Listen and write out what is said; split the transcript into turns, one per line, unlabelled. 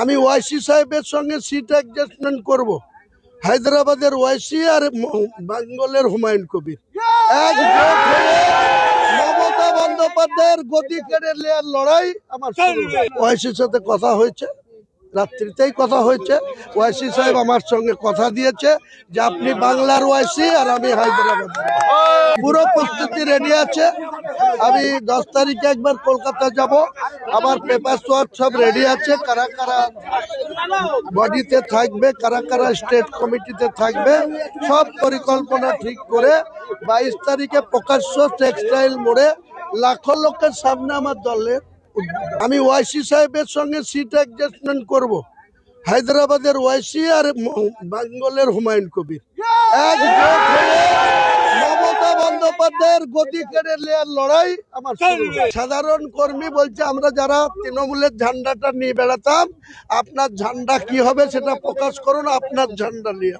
আমি ওয়াইসি সাহেবের সঙ্গে সিট অ্যাডজাস্টমেন্ট করব। হায়দ্রাবাদের ওয়াইসি আর বেঙ্গলের হুমায়ুন কবির। হয়ে মমতা বন্দ্যোপাধ্যায়ের গদি কেড়ে নেওয়ার লড়াই আমার ওয়াইসির সাথে কথা হয়েছে, রাত্রিতেই কথা হয়েছে। ওয়াইসি সাহেব আমার সঙ্গে কথা দিয়েছে যে আপনি বাংলার ওয়াইসি আর আমি হায়দ্রাবাদ পুরো প্রস্তুতি রেডি আছে। আমি দশ তারিখে একবার কলকাতা যাব। আমার পেপার ওয়ার্ক সব রেডি আছে। কারা কারা বডিতে থাকবে, কারা কারা স্টেট কমিটিতে থাকবে, সব পরিকল্পনা ঠিক করে বাইশ তারিখে প্রকাশ্য টেক্সটাইল মোড়ে লাখো লোকের সামনে আমার দলের আমি ওয়াইসি সাহেবের সঙ্গে সিট অ্যাডজাস্টমেন্ট করব। হায়দ্রাবাদের ওয়াইসি আর বেঙ্গলের হুমায়ুন কবির। মমতা বন্দ্যোপাধ্যায়ের গতি কেড়ে নেওয়ার লড়াই আমার সাধারণ কর্মী বলছে আমরা যারা তৃণমূলের ঝান্ডাটা নিয়ে বেড়াতাম আপনার ঝান্ডা কি হবে সেটা প্রকাশ করুন আপনার ঝান্ডা নিয়ে